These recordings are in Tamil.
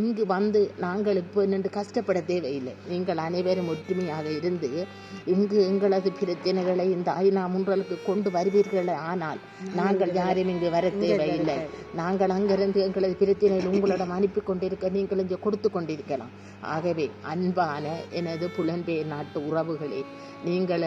இங்கு வந்து நாங்கள் இப்போ நின்று கஷ்டப்பட தேவையில்லை. நீங்கள் அனைவரும் ஒற்றுமையாக இருந்து இங்கு எங்களது பிரச்சனைகளை இந்த ஐநா முன்றலுக்கு கொண்டு வருவீர்கள். ஆனால் நாங்கள் யாரும் இங்கு வர தேவையில்லை. நாங்கள் அங்கிருந்து எங்களது பிரச்சனைகள் உங்களிடம் அனுப்பி கொண்டிருக்க நீங்கள் இங்கே கொடுத்து கொண்டிருக்கலாம். ஆகவே அன்பான எனது புலன்பெயர் நாட்டு உறவுகளே நீங்கள்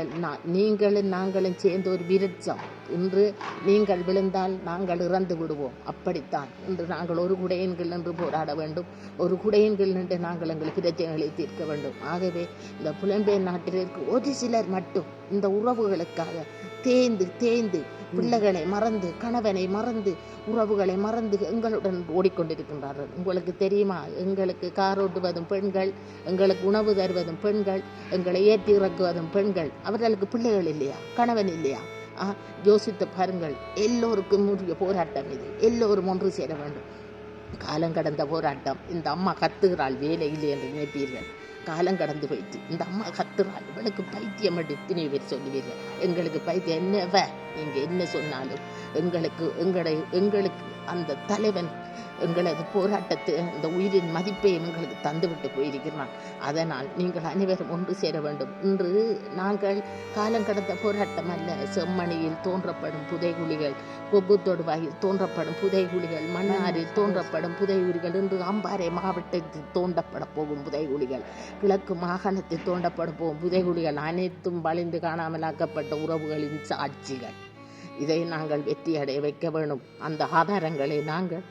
நீங்களும் நாங்களும் சேர்ந்த ஒரு விருட்சம். இன்று நீங்கள் விழுந்தால் நாங்கள் இறந்து விடுவோம் அப்படித்தான் இன்று நாங்கள் ஒரு குடையன்கள் நின்று போராட வேண்டும். ஒரு குடையன்கள் நின்று நாங்கள் எங்கள் பிரச்சனைகளை தீர்க்க வேண்டும். ஆகவே இந்த புலம்பெயர் நாட்டிற்கு ஒரு சிலர் மட்டும் இந்த உறவுகளுக்காக தேய்ந்து தேய்ந்து பிள்ளைகளை மறந்து கணவனை மறந்து உறவுகளை மறந்து எங்களுடன் ஓடிக்கொண்டிருக்கின்றார்கள். உங்களுக்கு தெரியுமா? எங்களுக்கு கார் ஓட்டுவதும் பெண்கள் எங்களுக்கு உணவு தருவதும் பெண்கள் எங்களை ஏற்றி இறக்குவதும் பெண்கள். அவர்களுக்கு பிள்ளைகள் இல்லையா? கணவன் இல்லையா? யோசித்து பாருங்கள் எல்லோருக்கும் உரிய போராட்டம் இது. எல்லோரும் ஒன்று சேர வேண்டும். காலம் கடந்த போராட்டம். இந்த அம்மா கத்துகிறாள் வேலை இல்லை என்று நினைப்பீர்கள். காலம் கடந்து போயிட்டு இந்த அம்மா கத்துறாள். இவளுக்கு பைத்தியம் எத்தனை பேர் சொல்லுவீர்கள். எங்களுக்கு பைத்தியம் என்னவ? நீங்க என்ன சொன்னாலும் எங்களுக்கு எங்களை எங்களுக்கு அந்த தலைவன் எங்களது போராட்டத்தை அந்த உயிரின் மதிப்பையும் எங்களுக்கு தந்துவிட்டு போயிருக்கிறான். அதனால் நீங்கள் அனைவரும் ஒன்று சேர வேண்டும். இன்று நாங்கள் காலம் கடந்த போராட்டம் அல்ல. செம்மணியில் தோன்றப்படும் புதைகுழிகள் கொப்பு தொடுவாயில் தோன்றப்படும் புதைகுழிகள் மன்னாரில் தோன்றப்படும் புதைகுழிகள் இன்று அம்பாறை மாவட்டத்தில் தோண்டப்பட போகும் புதைகுழிகள். கிழக்கு மாகாணத்தில் தோண்டப்படும் போகும் புதைகுழிகள் அனைத்தும் வலிந்து காணாமலாக்கப்பட்ட உறவுகளின் சாட்சிகள். இதை நாங்கள் வெற்றியடைய வைக்க வேண்டும். அந்த ஆதாரங்களை நாங்கள்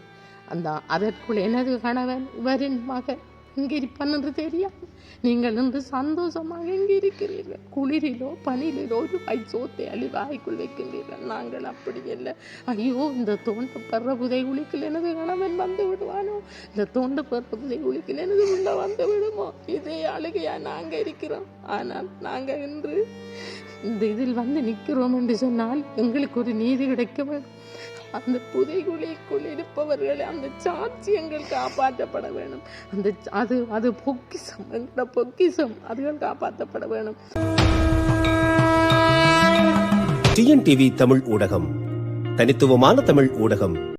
அந்த அதற்குள் எனது கணவன் இவரின் மகன் எங்கே இருப்பான் என்று தெரியாது. நீங்கள் இன்று சந்தோஷமாக எங்கே இருக்கிறீர்கள்? குளிரிலோ பனியிலோ ஒரு பை சோத்தை அழி வாய்க்குள் வைக்கின்றீர்கள். நாங்கள் அப்படி இல்லை ஐயோ இந்த தோண்ட பெற புதை குளிக்கில் எனது கணவன் வந்து விடுவானோ? இந்த தோண்ட பெற புதை குளிக்கில் எனது உள்ள வந்து விடுமோ? இதே அழுகையா நாங்கள் இருக்கிறோம். ஆனால் நாங்கள் இன்று இந்த இதில் வந்து நிற்கிறோம் என்று சொன்னால் எங்களுக்கு ஒரு நீதி கிடைக்க வேண்டும். அந்த புதைகுழிக்குள் இருப்பவர்களை அந்த சாட்சியங்கள் காப்பாற்றப்பட வேணும். அந்த அது அது பொக்கிசம் எங்களோட பொக்கிசம் அதுகள் காப்பாற்றப்பட வேணும். டிஎன்டிவி தமிழ் ஊடகம். தனித்துவமான தமிழ் ஊடகம்.